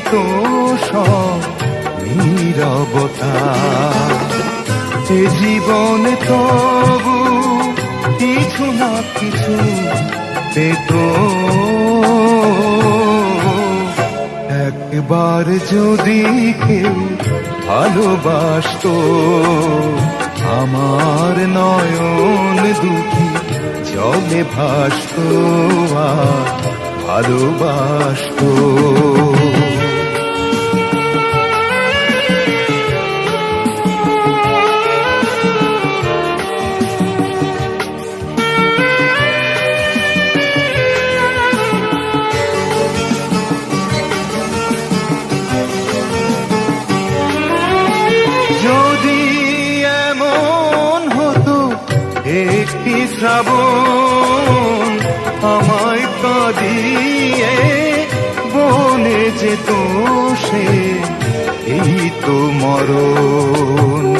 দিত সব নীরবতা। যে জীবন তবু কিছু না কিছু একবার যদি কেউ ভালোবাসতো, আমার নয়ন দুটি জলে ভাসতো ভালোবাসতো। যদি এমন হতো একটি শ্রাবণ আমায় কাঁদিয়ে বলে যেত সে এই তো মরণ।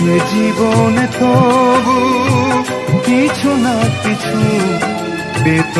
এ জীবন তবু কিছু না কিছু পেত